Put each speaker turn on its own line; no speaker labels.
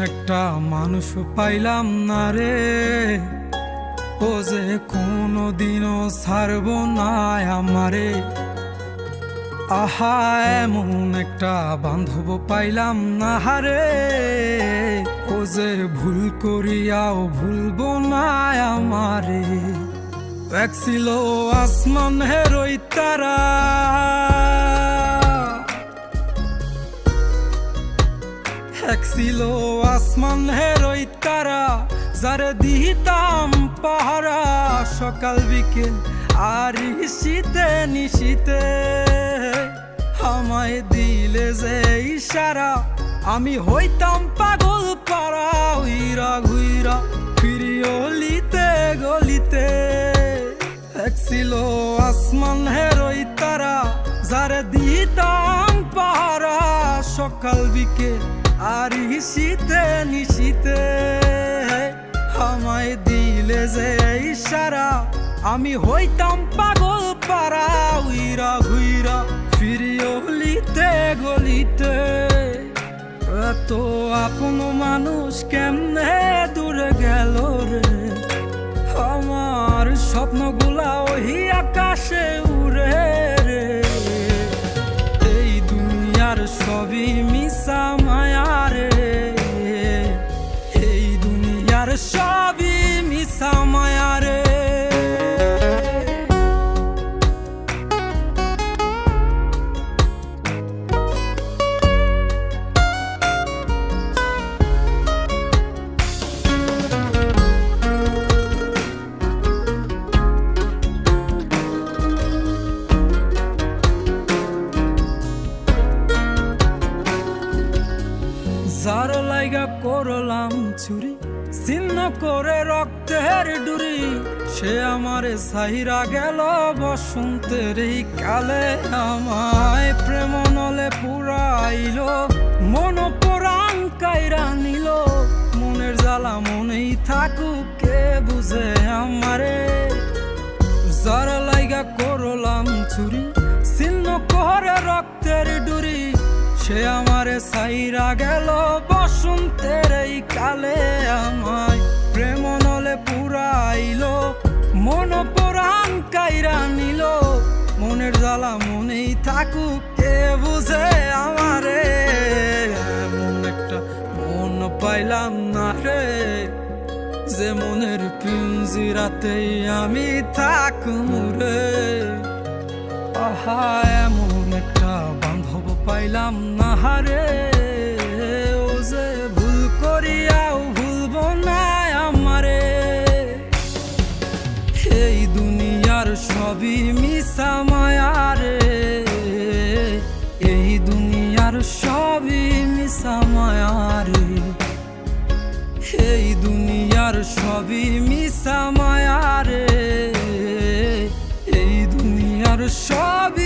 একটা মানুষ পাইলাম না রে। ও যে কোনো দিনও ছাড়ব না আমারে। আহা, এমন একটা বান্ধব পাইলাম না হারে। ও যে ভুল করিয়াও ভুলব না আমারে। এক ছিল আসমান হেরোই তারা। এক ছিল আসমান হেরোই তারা, যারে দিতাম পাহারা। সকাল বিকেল আর শীতে নিশীতে আমায় দিলে যে ইশারা, আমি হইতাম পাগল পারা উইরা ঘুইরা ফিরি অলিতে গলিতে। এক ছিল আসমান হেরোই তারা, যারে দিতাম পাহারা। সকাল বিকেল আর শীতে নিশীতে আমায় দিলে যে ইশারা আমি হইতাম পাগল পারা উইরা ঘুইরা ফিরি অলিতে গলিতে। এত আপন মানুষ কেমনে দূরে গেল রে? আমার স্বপ্নগুলা ওই আকাশে উড়ে রে। এই দুনিয়ার সবই মিশা যার লাইগা করলাম চুরি। চিহ্ন করে রক্তের ডুরি। সে আমারে সাহিরা গেল বসন্তের এই কালে। আমায় প্রেম নলে পুরাইল মন পরাণ কাইরা নিল। মনের জ্বালা মনেই থাকুক সে আমারে সাইরা গেল বসন্তের এই কালে আমায়। প্রেম নলে পুরাইলো, মন পরাণ কাইরা নিল। মনের জ্বালা মনেই থাকুক, কে বুঝে আমারে? এমন একটা মন পাইলাম না রে, যে মনের পিঞ্জিরাতেই আমি থাকুম রে। আহা, এমন একটা বান্ধব পাইলাম আহারে ও যে ভুল করিয়াও ভুলব না আমারে। এই দুনিয়ার সবই মিশা মায়ারে এই দুনিয়ার সবই মিশা মায়ারে এই দুনিয়ার সবই মিশা মায়ারে এই দুনিয়ার সবই